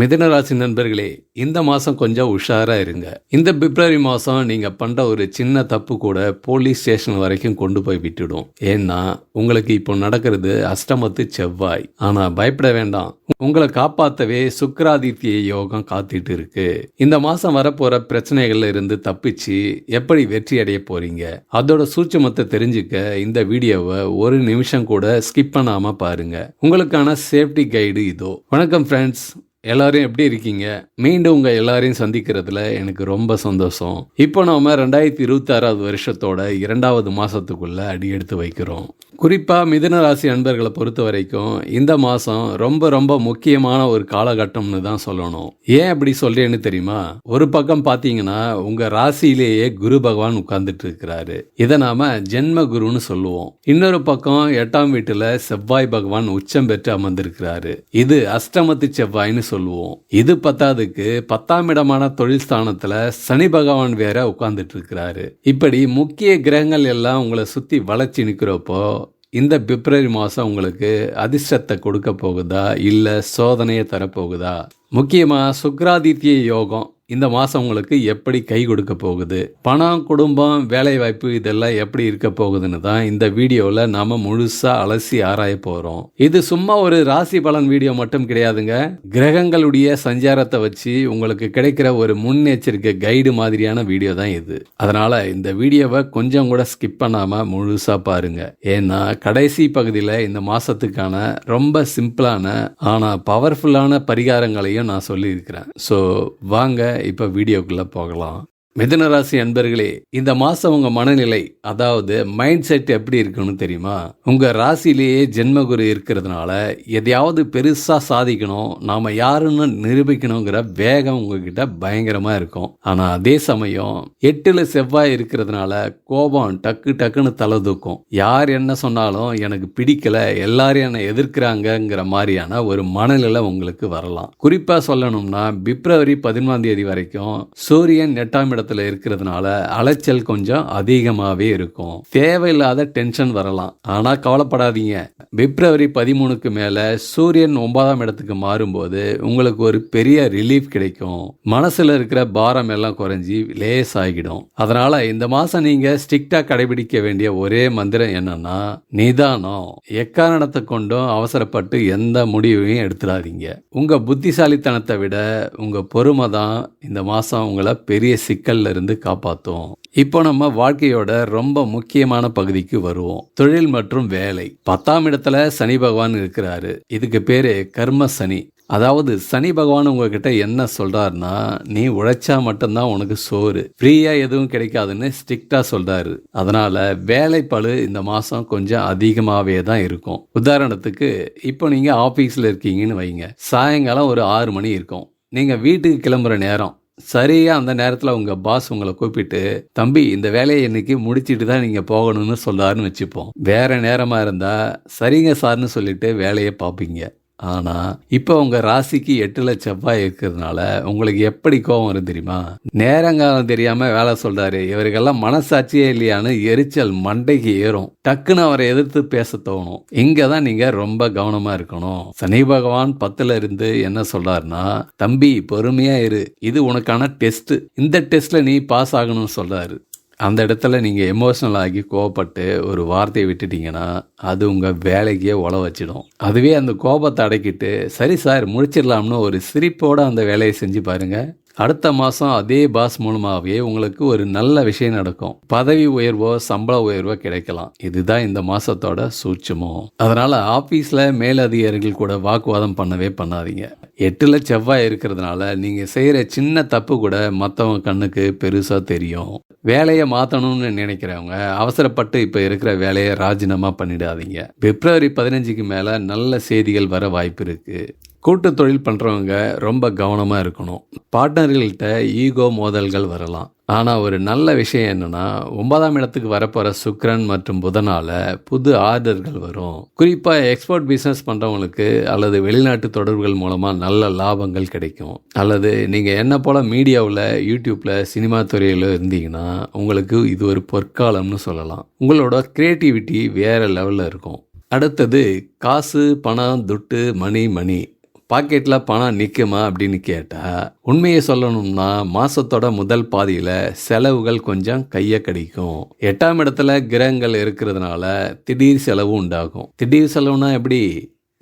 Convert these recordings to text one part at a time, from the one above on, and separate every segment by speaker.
Speaker 1: மிதனராசி நண்பர்களே இந்த மாதம் கொஞ்சம் உஷாராக இருங்க இந்த பிப்ரவரி மாதம் நீங்கள் பண்ணுற ஒரு சின்ன தப்பு கூட போலீஸ் ஸ்டேஷன் வரைக்கும் கொண்டு போய் விட்டுடும் ஏன்னா உங்களுக்கு இப்போ நடக்கிறது அஷ்டமத்து செவ்வாய் ஆனால் பயப்பட வேண்டாம் உங்களை காப்பாற்றவே சுக்கராதித்ய யோகம் காத்திட்டு இருக்கு இந்த மாதம் வரப்போகிற பிரச்சனைகள்ல இருந்து தப்பிச்சு எப்படி வெற்றி அடைய போறீங்க அதோட சூட்சமத்தை தெரிஞ்சுக்க இந்த வீடியோவை ஒரு நிமிஷம் கூட ஸ்கிப் பண்ணாமல் பாருங்க உங்களுக்கான சேஃப்டி கைடு இதோ வணக்கம் ஃப்ரெண்ட்ஸ் எல்லாரும் எப்படி இருக்கீங்க மீண்டும் உங்கள் எல்லாரையும் சந்திக்கிறதுல எனக்கு ரொம்ப சந்தோஷம் இப்போ நாம் ரெண்டாயிரத்தி இருபத்தாறாவது வருஷத்தோட இரண்டாவது மாதத்துக்குள்ளே அடி எடுத்து வைக்கிறோம் குறிப்பாக மிதுன ராசி அன்பர்களை பொறுத்த வரைக்கும் இந்த மாதம் ரொம்ப ரொம்ப முக்கியமான ஒரு காலகட்டம்னு தான் சொல்லணும் ஏன் அப்படி சொல்கிறேன்னு தெரியுமா ஒரு பக்கம் பார்த்தீங்கன்னா உங்கள் ராசியிலேயே குரு பகவான் உட்கார்ந்துட்டு இருக்கிறாரு இதை நாம ஜென்ம குருன்னு சொல்லுவோம் இன்னொரு பக்கம் எட்டாம் வீட்டில் செவ்வாய் பகவான் உச்சம் பெற்று அமர்ந்திருக்கிறாரு இது அஷ்டமத்து செவ்வாய்னு சொல்லுவோம் இது பத்தாதுக்கு பத்தாம் இடமான தொழில் ஸ்தானத்தில் சனி பகவான் வேற உட்கார்ந்துட்டு இருக்கிறாரு இப்படி முக்கிய கிரகங்கள் எல்லாம் உங்களை சுற்றி வளர்ச்சி நிற்கிறப்போ இந்த பிப்ரவரி மாதம் உங்களுக்கு அதிர்ஷ்டத்தை கொடுக்க போகுதா இல்லை சோதனையை தரப்போகுதா முக்கியமாக சுக்ராதித்ய யோகம் இந்த மாதம் உங்களுக்கு எப்படி கை கொடுக்க போகுது பணம் குடும்பம் வேலைவாய்ப்பு இதெல்லாம் எப்படி இருக்க போகுதுன்னு தான் இந்த வீடியோவில் நாம் முழுசாக அலசி ஆராய போகிறோம் இது சும்மா ஒரு ராசி பலன் வீடியோ மட்டும் கிடையாதுங்க கிரகங்களுடைய சஞ்சாரத்தை வச்சு உங்களுக்கு கிடைக்கிற ஒரு முன்னெச்சரிக்கை கைடு மாதிரியான வீடியோ தான் இது அதனால் இந்த வீடியோவை கொஞ்சம் கூட ஸ்கிப் பண்ணாமல் முழுசாக பாருங்கள் ஏன்னா கடைசி பகுதியில் இந்த மாதத்துக்கான ரொம்ப சிம்பிளான ஆனால் பவர்ஃபுல்லான பரிகாரங்களையும் நான் சொல்லியிருக்கிறேன் ஸோ வாங்க இப்போ வீடியோக்குள்ளே போகலாம் மிதனராசி அன்பர்களே இந்த மாதம் உங்கள் மனநிலை அதாவது மைண்ட் செட் எப்படி இருக்குன்னு தெரியுமா உங்கள் ராசிலேயே ஜென்மகுரு இருக்கிறதுனால எதையாவது பெருசாக சாதிக்கணும் நாம் யாருன்னு நிரூபிக்கணுங்கிற வேகம் உங்ககிட்ட பயங்கரமாக இருக்கும் ஆனால் அதே சமயம் எட்டில் செவ்வாய் இருக்கிறதுனால கோபம் டக்கு டக்குன்னு தலை தூக்கும் யார் என்ன சொன்னாலும் எனக்கு பிடிக்கலை எல்லாரும் என்னை எதிர்க்கிறாங்கங்கிற மாதிரியான ஒரு மனநிலை உங்களுக்கு வரலாம் குறிப்பாக சொல்லணும்னா பிப்ரவரி பதினொன்றாம் தேதி வரைக்கும் சூரியன் எட்டாம் இடத்துல இடத்துல இருக்கிறதுனால அலைச்சல் கொஞ்சம் அதிகமாகவே இருக்கும் தேவையில்லாத டென்ஷன் வரலாம் ஆனால் கவலைப்படாதீங்க பிப்ரவரி பதிமூணுக்கு மேலே சூரியன் ஒன்பதாம் இடத்துக்கு மாறும்போது உங்களுக்கு ஒரு பெரிய ரிலீஃப் கிடைக்கும் மனசில் இருக்கிற பாரம் எல்லாம் குறைஞ்சி லேஸ் ஆகிடும் அதனால இந்த மாதம் நீங்கள் ஸ்ட்ரிக்டாக கடைபிடிக்க வேண்டிய ஒரே மந்திரம் என்னன்னா நிதானம் எக்காரணத்தை கொண்டும் அவசரப்பட்டு எந்த முடிவையும் எடுத்துடாதீங்க உங்கள் புத்திசாலித்தனத்தை விட உங்கள் பொறுமை தான் இந்த மாதம் உங்களை பெரிய சிக்கல் கடல்ல இருந்து காப்பாத்தும் இப்போ நம்ம வாழ்க்கையோட ரொம்ப முக்கியமான பகுதிக்கு வருவோம் தொழில் மற்றும் வேலை பத்தாம் இடத்துல சனி பகவான் இருக்கிறாரு இதுக்கு பேரு கர்ம சனி அதாவது சனி பகவான் உங்ககிட்ட என்ன சொல்றாருன்னா நீ உழைச்சா மட்டும்தான் உனக்கு சோறு ஃப்ரீயா எதுவும் கிடைக்காதுன்னு ஸ்ட்ரிக்டா சொல்றாரு அதனால வேலைப்பழு இந்த மாசம் கொஞ்சம் அதிகமாவே தான் இருக்கும் உதாரணத்துக்கு இப்போ நீங்க ஆபீஸ்ல இருக்கீங்கன்னு வைங்க சாயங்காலம் ஒரு ஆறு மணி இருக்கும் நீங்க வீட்டுக்கு கிளம்புற நேரம் சரியாக அந்த நேரத்தில் உங்கள் பாஸ் உங்களை கூப்பிட்டு தம்பி இந்த வேலையை இன்னைக்கு முடிச்சுட்டு தான் நீங்கள் போகணும்னு சொல்லாருன்னு வச்சுப்போம் வேறு நேரமாக இருந்தால் சரிங்க சார்னு சொல்லிட்டு வேலையை பார்ப்பீங்க ஆனால் இப்போ உங்கள் ராசிக்கு லட்ச செவ்வாய் இருக்கிறதுனால உங்களுக்கு எப்படி கோபம் வரும் தெரியுமா நேரங்காலம் தெரியாமல் வேலை சொல்கிறாரு இவருக்கெல்லாம் மனசாட்சியே இல்லையான்னு எரிச்சல் மண்டைக்கு ஏறும் டக்குன்னு அவரை எதிர்த்து பேச தோணும் இங்கே தான் நீங்கள் ரொம்ப கவனமாக இருக்கணும் சனி பகவான் பத்தில் இருந்து என்ன சொல்கிறாருன்னா தம்பி பொறுமையாக இரு இது உனக்கான டெஸ்ட் இந்த டெஸ்ட்டில் நீ பாஸ் ஆகணும்னு சொல்கிறாரு அந்த இடத்துல நீங்கள் எமோஷ்னல் ஆகி கோவப்பட்டு ஒரு வார்த்தையை விட்டுட்டிங்கன்னா அது உங்கள் வேலைக்கே உழ வச்சிடும் அதுவே அந்த கோபத்தை அடக்கிட்டு சரி சார் முடிச்சிடலாம்னு ஒரு சிரிப்போடு அந்த வேலையை செஞ்சு பாருங்கள் அடுத்த மாதம் அதே பாஸ் மூலமாகவே உங்களுக்கு ஒரு நல்ல விஷயம் நடக்கும் பதவி உயர்வோ சம்பள உயர்வோ கிடைக்கலாம் இதுதான் இந்த மாதத்தோட சூட்சமோ அதனால் ஆஃபீஸில் மேலதிகாரிகள் கூட வாக்குவாதம் பண்ணவே பண்ணாதீங்க எட்டில் செவ்வாய் இருக்கிறதுனால நீங்கள் செய்கிற சின்ன தப்பு கூட மற்றவங்க கண்ணுக்கு பெருசாக தெரியும் வேலையை மாற்றணும்னு நினைக்கிறவங்க அவசரப்பட்டு இப்போ இருக்கிற வேலையை ராஜினாமா பண்ணிடாதீங்க பிப்ரவரி பதினஞ்சுக்கு மேலே நல்ல செய்திகள் வர வாய்ப்பு இருக்குது கூட்டு தொழில் பண்ணுறவங்க ரொம்ப கவனமாக இருக்கணும் பார்ட்னர்கள்கிட்ட ஈகோ மோதல்கள் வரலாம் ஆனால் ஒரு நல்ல விஷயம் என்னென்னா ஒன்பதாம் இடத்துக்கு வரப்போகிற சுக்ரன் மற்றும் புதனால் புது ஆர்டர்கள் வரும் குறிப்பாக எக்ஸ்போர்ட் பிஸ்னஸ் பண்ணுறவங்களுக்கு அல்லது வெளிநாட்டு தொடர்புகள் மூலமாக நல்ல லாபங்கள் கிடைக்கும் அல்லது நீங்கள் என்ன போல் மீடியாவில் யூடியூப்பில் சினிமா துறையில் இருந்தீங்கன்னா உங்களுக்கு இது ஒரு பொற்காலம்னு சொல்லலாம் உங்களோட க்ரியேட்டிவிட்டி வேறு லெவலில் இருக்கும் அடுத்தது காசு பணம் துட்டு மணி மணி பாக்கெட்டில் பணம் நிற்குமா அப்படின்னு கேட்டால் உண்மையை சொல்லணும்னா மாதத்தோட முதல் பாதியில் செலவுகள் கொஞ்சம் கையை கடிக்கும் எட்டாம் இடத்துல கிரகங்கள் இருக்கிறதுனால திடீர் செலவு உண்டாகும் திடீர் செலவுனா எப்படி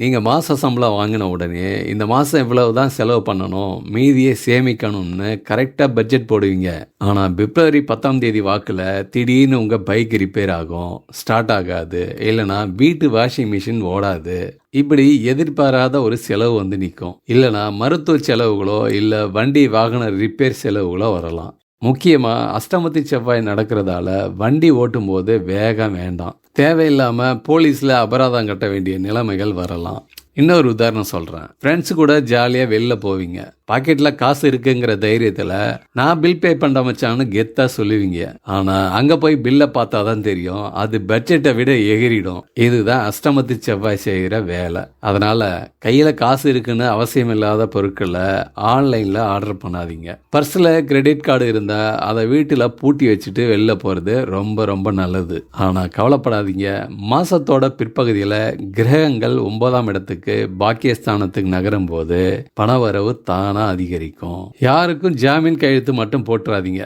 Speaker 1: நீங்கள் மாத சம்பளம் வாங்கின உடனே இந்த மாதம் இவ்வளவு தான் செலவு பண்ணணும் மீதியை சேமிக்கணும்னு கரெக்டாக பட்ஜெட் போடுவீங்க ஆனால் பிப்ரவரி பத்தாம் தேதி வாக்கில் திடீர்னு உங்கள் பைக் ரிப்பேர் ஆகும் ஸ்டார்ட் ஆகாது இல்லைனா வீட்டு வாஷிங் மிஷின் ஓடாது இப்படி எதிர்பாராத ஒரு செலவு வந்து நிற்கும் இல்லைனா மருத்துவ செலவுகளோ இல்லை வண்டி வாகன ரிப்பேர் செலவுகளோ வரலாம் முக்கியமாக அஷ்டமதி செவ்வாய் நடக்கிறதால வண்டி ஓட்டும் போது வேகம் வேண்டாம் தேவையில்லாமல் போலீஸில் அபராதம் கட்ட வேண்டிய நிலைமைகள் வரலாம் இன்னொரு உதாரணம் சொல்கிறேன் ஃப்ரெண்ட்ஸ் கூட ஜாலியாக வெளில போவீங்க பாக்கெட்டில் காசு இருக்குங்கிற தைரியத்தில் நான் பில் பே பண்ண மச்சான்னு கெத்தாக சொல்லுவீங்க ஆனால் அங்கே போய் பில்லை பார்த்தா தான் தெரியும் அது பட்ஜெட்டை விட எகிரிடும் இதுதான் அஷ்டமத்து செவ்வாய் செய்கிற வேலை அதனால் கையில் காசு இருக்குன்னு அவசியம் இல்லாத பொருட்களை ஆன்லைனில் ஆர்டர் பண்ணாதீங்க பர்ஸில் கிரெடிட் கார்டு இருந்தால் அதை வீட்டில் பூட்டி வச்சுட்டு வெளில போகிறது ரொம்ப ரொம்ப நல்லது ஆனால் கவலைப்படாதீங்க மாதத்தோட பிற்பகுதியில் கிரகங்கள் ஒன்பதாம் இடத்துக்கு இடத்துக்கு பாக்கியஸ்தானத்துக்கு நகரும் போது பணவரவு தானாக அதிகரிக்கும் யாருக்கும் ஜாமீன் கையெழுத்து மட்டும் போட்டுறாதீங்க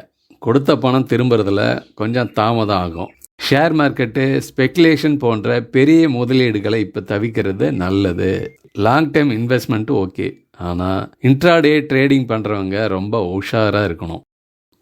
Speaker 1: கொடுத்த பணம் திரும்புறதுல கொஞ்சம் தாமதம் ஆகும் ஷேர் மார்க்கெட்டு ஸ்பெக்குலேஷன் போன்ற பெரிய முதலீடுகளை இப்போ தவிக்கிறது நல்லது லாங் டைம் இன்வெஸ்ட்மெண்ட்டு ஓகே ஆனால் இன்ட்ராடே ட்ரேடிங் பண்ணுறவங்க ரொம்ப உஷாராக இருக்கணும்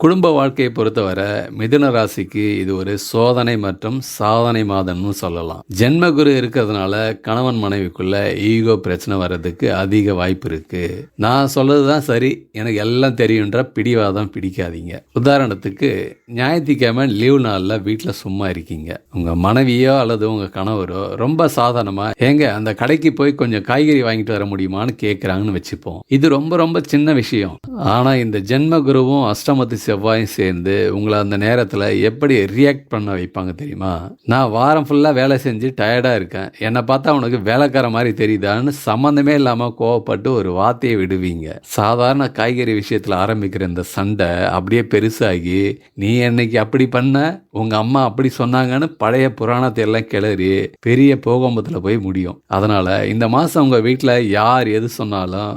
Speaker 1: குடும்ப வாழ்க்கையை பொறுத்தவரை மிதுன ராசிக்கு இது ஒரு சோதனை மற்றும் சாதனை மாதம்னு சொல்லலாம் ஜென்மகுரு இருக்கிறதுனால கணவன் மனைவிக்குள்ள ஈகோ பிரச்சனை வர்றதுக்கு அதிக வாய்ப்பு இருக்கு நான் சொல்றதுதான் சரி எனக்கு எல்லாம் தெரியுன்ற பிடிவாதம் பிடிக்காதீங்க உதாரணத்துக்கு ஞாயிற்றுக்கிழமை லீவ் நாளில் வீட்டில் சும்மா இருக்கீங்க உங்க மனைவியோ அல்லது உங்க கணவரோ ரொம்ப சாதாரணமா ஏங்க அந்த கடைக்கு போய் கொஞ்சம் காய்கறி வாங்கிட்டு வர முடியுமான்னு கேட்குறாங்கன்னு வச்சுப்போம் இது ரொம்ப ரொம்ப சின்ன விஷயம் ஆனால் இந்த ஜென்ம குருவும் அஷ்டமத்து செவ்வாயும் சேர்ந்து உங்களை அந்த நேரத்தில் எப்படி ரியாக்ட் பண்ண வைப்பாங்க தெரியுமா நான் வாரம் ஃபுல்லாக வேலை செஞ்சு டயர்டாக இருக்கேன் என்னை பார்த்தா உனக்கு வேலைக்கார மாதிரி தெரியுதான்னு சம்மந்தமே இல்லாமல் கோவப்பட்டு ஒரு வார்த்தையை விடுவீங்க சாதாரண காய்கறி விஷயத்தில் ஆரம்பிக்கிற இந்த சண்டை அப்படியே பெருசாகி நீ என்னைக்கு அப்படி பண்ண உங்கள் அம்மா அப்படி சொன்னாங்கன்னு பழைய புராணத்தை எல்லாம் கிளறி பெரிய போகம்பத்தில் போய் முடியும் அதனால் இந்த மாதம் உங்கள் வீட்டில் யார் எது சொன்னாலும்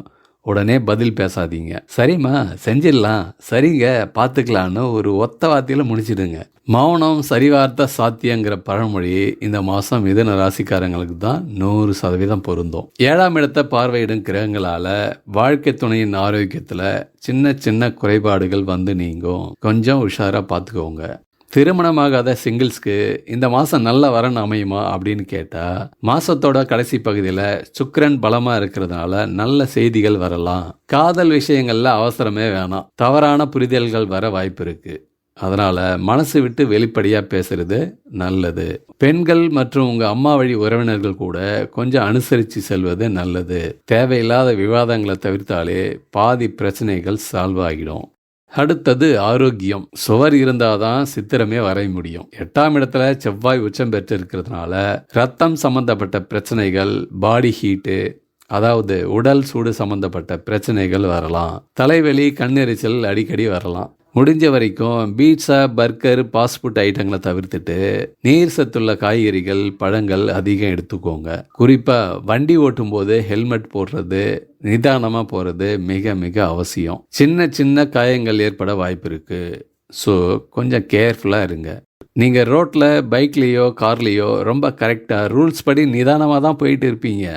Speaker 1: உடனே பதில் பேசாதீங்க சரிம்மா செஞ்சிடலாம் சரிங்க பார்த்துக்கலான்னு ஒரு ஒத்த வார்த்தையில் முடிச்சிடுங்க மௌனம் சரிவார்த்த சாத்தியங்கிற பழமொழி இந்த மாதம் மிதன ராசிக்காரங்களுக்கு தான் நூறு சதவீதம் பொருந்தும் ஏழாம் இடத்தை பார்வையிடும் கிரகங்களால் வாழ்க்கை துணையின் ஆரோக்கியத்தில் சின்ன சின்ன குறைபாடுகள் வந்து நீங்கும் கொஞ்சம் உஷாராக பார்த்துக்கோங்க திருமணமாகாத சிங்கிள்ஸ்க்கு இந்த மாதம் நல்ல வரன் அமையுமா அப்படின்னு கேட்டால் மாதத்தோட கடைசி பகுதியில் சுக்கரன் பலமாக இருக்கிறதுனால நல்ல செய்திகள் வரலாம் காதல் விஷயங்களில் அவசரமே வேணாம் தவறான புரிதல்கள் வர வாய்ப்பு இருக்குது அதனால் மனசு விட்டு வெளிப்படையாக பேசுகிறது நல்லது பெண்கள் மற்றும் உங்கள் அம்மா வழி உறவினர்கள் கூட கொஞ்சம் அனுசரித்து செல்வது நல்லது தேவையில்லாத விவாதங்களை தவிர்த்தாலே பாதி பிரச்சனைகள் சால்வ் ஆகிடும் அடுத்தது ஆரோக்கியம் சுவர் இருந்தால் தான் சித்திரமே வரைய முடியும் எட்டாம் இடத்துல செவ்வாய் உச்சம் பெற்று இருக்கிறதுனால ரத்தம் சம்மந்தப்பட்ட பிரச்சனைகள் பாடி ஹீட்டு அதாவது உடல் சூடு சம்மந்தப்பட்ட பிரச்சனைகள் வரலாம் தலைவலி கண்ணெரிச்சல் அடிக்கடி வரலாம் முடிஞ்ச வரைக்கும் பீட்ஸா பர்கர் ஃபாஸ்ட் ஃபுட் ஐட்டங்களை தவிர்த்துட்டு நீர் சத்துள்ள காய்கறிகள் பழங்கள் அதிகம் எடுத்துக்கோங்க குறிப்பாக வண்டி ஓட்டும் போது ஹெல்மெட் போடுறது நிதானமாக போகிறது மிக மிக அவசியம் சின்ன சின்ன காயங்கள் ஏற்பட வாய்ப்பு இருக்குது ஸோ கொஞ்சம் கேர்ஃபுல்லாக இருங்க நீங்கள் ரோட்டில் பைக்லேயோ கார்லேயோ ரொம்ப கரெக்டாக ரூல்ஸ் படி நிதானமாக தான் போயிட்டு இருப்பீங்க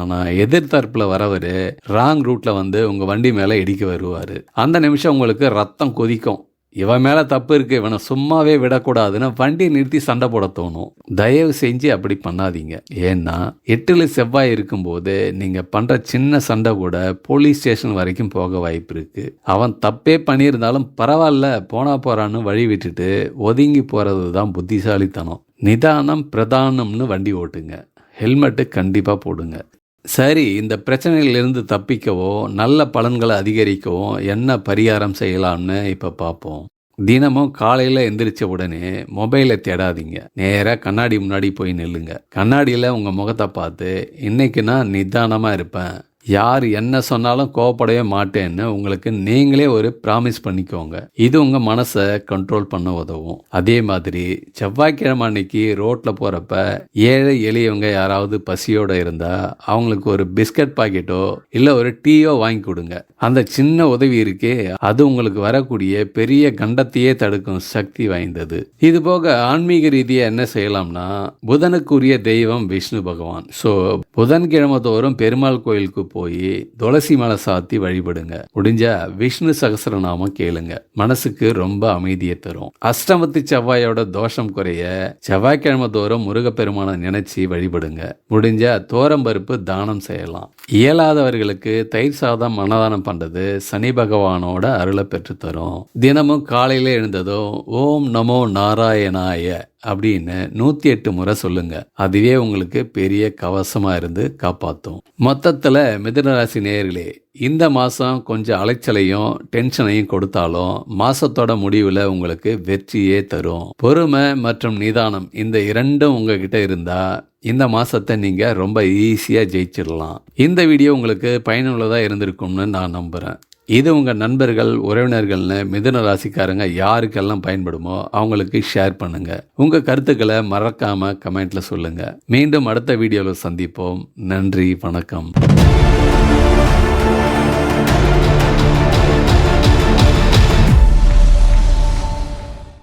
Speaker 1: ஆனால் எதிர்த்தரப்பில் வரவர் ராங் ரூட்டில் வந்து உங்கள் வண்டி மேலே இடிக்க வருவார் அந்த நிமிஷம் உங்களுக்கு ரத்தம் கொதிக்கும் இவன் மேலே தப்பு இருக்குது இவனை சும்மாவே விடக்கூடாதுன்னு வண்டியை நிறுத்தி சண்டை போட தோணும் தயவு செஞ்சு அப்படி பண்ணாதீங்க ஏன்னா எட்டில் செவ்வாய் இருக்கும்போது நீங்கள் பண்ணுற சின்ன சண்டை கூட போலீஸ் ஸ்டேஷன் வரைக்கும் போக வாய்ப்பு இருக்குது அவன் தப்பே பண்ணியிருந்தாலும் பரவாயில்ல போனா போகிறான்னு வழி விட்டுட்டு ஒதுங்கி போகிறது தான் புத்திசாலித்தனம் நிதானம் பிரதானம்னு வண்டி ஓட்டுங்க ஹெல்மெட்டு கண்டிப்பாக போடுங்க சரி இந்த பிரச்சனைகளிலிருந்து தப்பிக்கவோ நல்ல பலன்களை அதிகரிக்கவோ என்ன பரிகாரம் செய்யலாம்னு இப்போ பார்ப்போம் தினமும் காலையில் எந்திரிச்ச உடனே மொபைலை தேடாதீங்க நேராக கண்ணாடி முன்னாடி போய் நில்லுங்க கண்ணாடியில் உங்கள் முகத்தை பார்த்து இன்னைக்கு நான் நிதானமாக இருப்பேன் யார் என்ன சொன்னாலும் கோவப்படவே மாட்டேன்னு உங்களுக்கு நீங்களே ஒரு ப்ராமிஸ் பண்ணிக்கோங்க இது உங்கள் மனசை கண்ட்ரோல் பண்ண உதவும் அதே மாதிரி செவ்வாய்க்கிழமை அன்னைக்கு ரோட்டில் போகிறப்ப ஏழை எளியவங்க யாராவது பசியோடு இருந்தால் அவங்களுக்கு ஒரு பிஸ்கட் பாக்கெட்டோ இல்லை ஒரு டீயோ வாங்கி கொடுங்க அந்த சின்ன உதவி இருக்கே அது உங்களுக்கு வரக்கூடிய பெரிய கண்டத்தையே தடுக்கும் சக்தி வாய்ந்தது இது போக ஆன்மீக ரீதியாக என்ன செய்யலாம்னா புதனுக்குரிய தெய்வம் விஷ்ணு பகவான் ஸோ புதன்கிழமை தோறும் பெருமாள் கோயிலுக்கு போய் துளசி மலை சாத்தி வழிபடுங்க முடிஞ்ச விஷ்ணு சகசரநாமம் கேளுங்க மனசுக்கு ரொம்ப அமைதியை தரும் அஷ்டமத்து செவ்வாயோட தோஷம் குறைய செவ்வாய்க்கிழமை தோறும் முருகப்பெருமானை நினைச்சு வழிபடுங்க முடிஞ்ச தோரம் பருப்பு தானம் செய்யலாம் இயலாதவர்களுக்கு தயிர் சாதம் மனதானம் பண்றது சனி பகவானோட அருளை பெற்று தரும் தினமும் காலையில எழுந்ததும் ஓம் நமோ நாராயணாய அப்படின்னு நூற்றி எட்டு முறை சொல்லுங்க அதுவே உங்களுக்கு பெரிய கவசமாக இருந்து காப்பாற்றும் மொத்தத்தில் மிதனராசி நேர்களே இந்த மாதம் கொஞ்சம் அலைச்சலையும் டென்ஷனையும் கொடுத்தாலும் மாசத்தோட முடிவில் உங்களுக்கு வெற்றியே தரும் பொறுமை மற்றும் நிதானம் இந்த இரண்டும் உங்ககிட்ட இருந்தால் இந்த மாதத்தை நீங்கள் ரொம்ப ஈஸியாக ஜெயிச்சிடலாம் இந்த வீடியோ உங்களுக்கு பயனுள்ளதாக இருந்திருக்கும்னு நான் நம்புகிறேன் இது உங்கள் நண்பர்கள் உறவினர்கள்னு மிதன ராசிக்காரங்க யாருக்கெல்லாம் பயன்படுமோ அவங்களுக்கு ஷேர் பண்ணுங்கள் உங்கள் கருத்துக்களை மறக்காமல் கமெண்ட்டில் சொல்லுங்கள் மீண்டும் அடுத்த வீடியோவில் சந்திப்போம் நன்றி வணக்கம்